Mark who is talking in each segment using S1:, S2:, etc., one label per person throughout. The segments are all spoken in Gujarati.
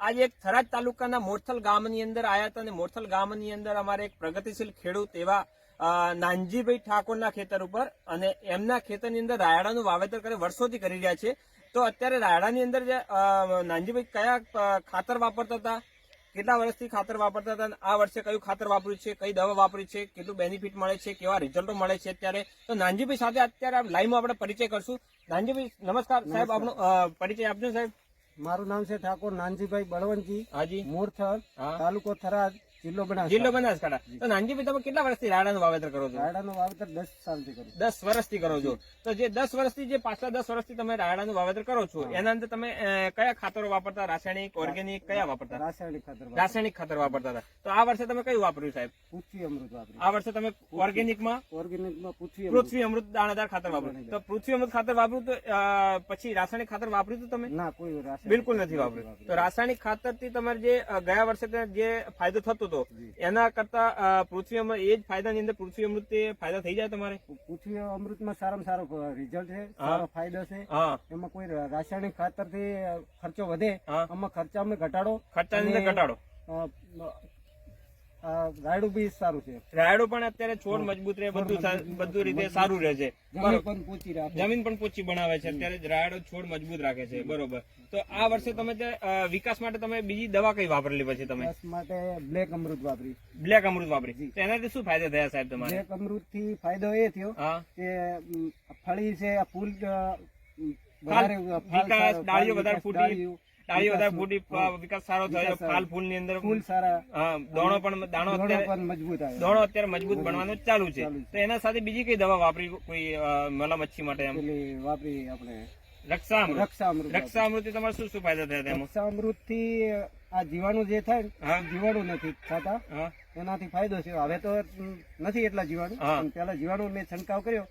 S1: આજે એક થરાદ તાલુકાના મોરથલ ગામની અંદર આયા હતા અને મોરથલ ગામની અંદર અમારે એક પ્રગતિશીલ ખેડૂત એવા નાનજીભાઈ ઠાકોરના ખેતર ઉપર અને એમના ખેતરની અંદર રાયડાનું વાવેતર કરે, વર્ષોથી કરી રહ્યા છે. તો અત્યારે રાયડાની અંદર જે નાનજીભાઈ કયા ખાતર વાપરતા હતા? કેટલા વર્ષથી ખાતર વાપરતા હતા? આ વર્ષે કયું ખાતર વાપર્યું છે? કઈ દવા વાપરી છે? કેટલું બેનિફિટ મળે છે? કેવા રિઝલ્ટો મળે છે અત્યારે? તો નાનજીભાઈ સાથે અત્યારે લાઈવમાં આપણે પરિચય કરશું. નાનજીભાઈ, નમસ્કાર સાહેબ, આપનો પરિચય આપજો સાહેબ.
S2: મારું નામ છે ઠાકોર નાનજીભાઈ બળવંતજી
S1: હાજી
S2: મોરથલ
S1: હા.
S2: તાલુકો થરાદ. જિલ્લો બનાસ
S1: જિલ્લો બનાસકાંઠા તો નાનજીભાઈ તમે કેટલા વર્ષથી રાયડાનું વાવેતર કરો છો?
S2: રાયડાનું વાવેતર દસ સાલથી કરું
S1: દસ વર્ષથી કરો છો. તો જે દસ વર્ષથી જે પાછલા દસ વર્ષથી તમે રાયડાનું વાવેતર કરો છો એના અંદર તમે કયા ખાતરો વાપરતા? રાસાયણિક ઓર્ગેનિક કયા વાપરતા?
S2: રાસાયણિક ખાતર
S1: રાસાયણિક ખાતર વાપરતા હતા. તો આ વર્ષે તમે કયું વાપર્યું સાહેબ?
S2: પૃથ્વી અમૃત વાપર્યું.
S1: આ વર્ષે તમે ઓર્ગેનિકમાં?
S2: ઓર્ગેનિકમાં પૃથ્વી અમૃત.
S1: પૃથ્વી અમૃત દાણાદાર ખાતર વાપર્યું તો પૃથ્વી અમૃત ખાતર વાપર્યું તો પછી રાસાયણિક ખાતર વાપર્યું તો તમે?
S2: ના કોઈ
S1: બિલકુલ નથી વાપર્યું. તો રાસાયણિક ખાતરથી તમારે જે ગયા વર્ષે જે ફાયદો થતો હતો? એના કરતા પૃથ્વી અમૃત એ જ ફાયદાની અંદર પૃથ્વી અમૃત તે ફાયદા થઈ જાય તમારે?
S2: પૃથ્વી અમૃતમાં સારામાં સારો રિઝલ્ટ છે સારો ફાયદો છે. એમાં કોઈ રાસાયણિક ખાતરથી ખર્ચો વધે આમાં ખર્ચામાં ઘટાડો
S1: ખર્ચાની અંદર ઘટાડો.
S2: રાયડું બી સારું છે.
S1: રાયડું પણ અત્યારે છોડ મજબૂત રહે બધું બધું રીતે સારું રહે છે.
S2: જમીન પણ
S1: પોચી બનાવે છે. અત્યારે રાયડો છોડ મજબૂત રાખે છે. બરોબર. તો આ વર્ષે તમે વિકાસ માટે તમે બીજી દવા કઈ વાપરેલી પછી તમે?
S2: માટે બ્લેક અમૃત વાપરી.
S1: બ્લેક અમૃત વાપરી. તો એનાથી શું ફાયદા થયા સાહેબ તમારે?
S2: બ્લેક અમૃતથી ફાયદો એ થયો કે ફળી છે ફૂલ વધારે
S1: ડાળીઓ વધારે ફૂટી, ડાળી વધારે ફૂટી વિકાસ સારો થયો. ફાલ ફૂલની અંદર
S2: ફૂલ સારા.
S1: હા દોણો પણ દાણો અત્યારે
S2: મજબૂત
S1: દોણો અત્યારે મજબૂત બનવાનું ચાલુ છે. તો એના સાથે બીજી કઈ દવા વાપરી કોઈ મલા મચ્છી માટે એમ?
S2: વાપરી આપણે. રક્ષામૃત.
S1: રક્ષામૃત રક્ષામૃત તમારે શું શું ફાયદા થયા
S2: તેમાં? રક્ષામૃત અમૃતથી આ જીવાણુ જે થાય
S1: હા.
S2: જીવાણુ નથી થતા.
S1: હા.
S2: એનાથી ફાયદો છે. હવે તો નથી એટલા જીવાણુ.
S1: હા.
S2: પેલા જીવાણુ મેં છંટકાવ કર્યો.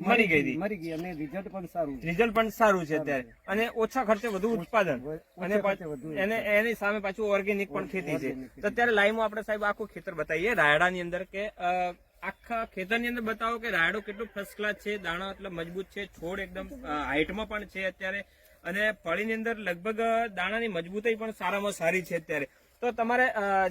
S1: મરી ગઈ. હતી.
S2: મરી ગઈ. અને રિઝલ્ટ પણ સારું
S1: રિઝલ્ટ પણ સારું છે અત્યારે. અને ઓછા ખર્ચે વધુ ઉત્પાદન. અને એને એની સામે પાછું ઓર્ગેનિક પણ ખેતી છે. તો અત્યારે લાઈવમાં આપણે સાહેબ આખું ખેતર બતાવીએ. રાયડાની અંદર કે આખા આખા ખેતરની અંદર બતાવો કે રાયડો કેટલું ફર્સ્ટ ક્લાસ છે દાણા એટલે મજબૂત છે છોડ એકદમ હાઈટમાં પણ છે અત્યારે. અને ફળીની અંદર લગભગ દાણાની મજબૂતાઈ પણ સારામાં સારી છે અત્યારે. તો તમારે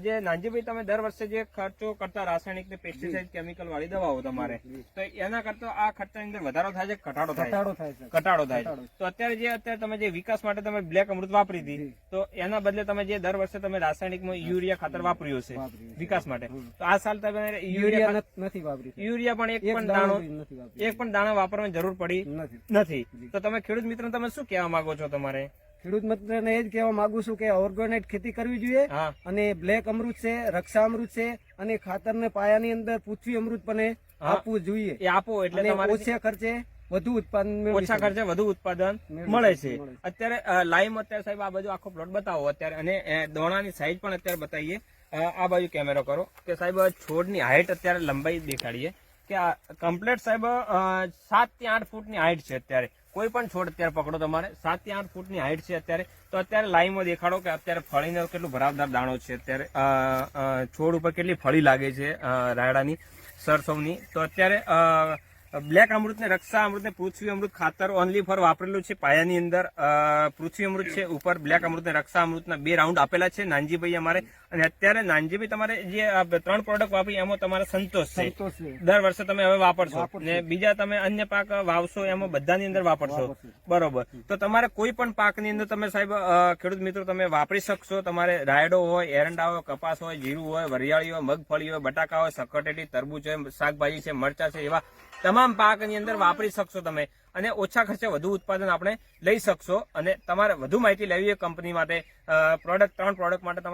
S1: જે નાનજીભાઈ તમે દર વર્ષે જે ખર્ચો કરતા રાસાયણિક ને પેસ્ટિસાઇડ કેમિકલ વાળી દવાઓ તમારે તો એના કરતા આ ખર્ચાની અંદર વધારો થાય છે ઘટાડો થાય છે?
S2: ઘટાડો થાય છે.
S1: તો અત્યારે જે અત્યારે તમે જે વિકાસ માટે તમે બ્લેક અમૃત વાપરી હતી તો એના બદલે તમે જે દર વર્ષે તમે રાસાયણિકમાં યુરિયા ખાતર વાપર્યું હશે
S2: છે.
S1: વિકાસ માટે. તો આ સાલ તમે યુરિયા
S2: નથી વાપર્યું
S1: યુરિયા પણ એક પણ
S2: દાણો
S1: એક પણ દાણા વાપરવાની જરૂર પડી
S2: નથી.
S1: નથી. તો તમે ખેડૂત મિત્ર તમે શું કહેવા માંગો છો તમારે?
S2: ખેડૂત મિત્રને એ જ કહેવા માંગુ છું કે ઓર્ગેનિક ખેતી કરવી જોઈએ અને બ્લેક અમૃત છે રક્ષા અમૃત છે અને ખાતરને પાયાની અંદર પૃથ્વી અમૃત પણ આપવું જોઈએ.
S1: એ આપો એટલે
S2: ઓછા ખર્ચે વધુ ઉત્પાદન
S1: ઓછા ખર્ચે વધુ ઉત્પાદન મળે છે. અત્યારે લાઈમ અત્યારે સાહેબ આ બાજુ આખો પ્લોટ બતાવો અત્યારે અને દોણાની સાઈઝ પણ અત્યારે બતાવીએ. આ બાજુ કેમેરો કરો કે સાહેબ છોડની હાઈટ અત્યારે લંબાઈ દેખાડીએ કે કમ્પ્લેટ સાહેબ સાતથી આઠ ફૂટની હાઈટ છે અત્યારે. કોઈ પણ છોડ અત્યારે પકડો તમારે. સાતથી આઠ ફૂટની હાઈટ છે અત્યારે. તો અત્યારે લાઈવમાં દેખાડો કે અત્યારે ફળીનો કેટલું ભરાવદાર દાણો છે. અત્યારે છોડ ઉપર કેટલી ફળી લાગે છે રાયડાની, સરસવની. તો અત્યારે બ્લેક અમૃત ને રક્ષા અમૃત ને પૃથ્વી અમૃત ખાતર ઓનલી ફોર વાપરેલું છે પાયાની અંદર. પૃથ્વી અમૃત છે ઉપર બ્લેક અમૃત ને રક્ષા અમૃતના બે રાઉન્ડ આપેલા છે નાનજીભાઈ અમારે. અને અત્યારે નાનજીભાઈ તમારે જે ત્રણ પ્રોડક્ટ વાપરી એમાં તમારે સંતોષ છે. દર વર્ષે તમે હવે વાપરશો.
S2: વાપરશું.
S1: ને બીજા તમે અન્ય પાક વાવશો એમાં બધાની અંદર વાપરશો. બરોબર. તો તમારે કોઈ પણ પાકની અંદર તમે સાહેબ ખેડૂત મિત્રો તમે વાપરી શકશો. તમારે રાયડો હોય એરંડા હોય કપાસ હોય જીરું હોય વરિયાળી હોય મગફળી હોય બટાકા હોય સકટેટી તરબૂચ હોય શાકભાજી છે મરચા છે એવા તમામ પાકની અંદર વાપરી શકશો તમે અને ઓછા ખર્ચે વધુ ઉત્પાદન આપણે લઈ શકશો અને તમારે વધુ માહિતી લેવી હોય કંપની માટે પ્રોડક્ટ ત્રણ પ્રોડક્ટ માટે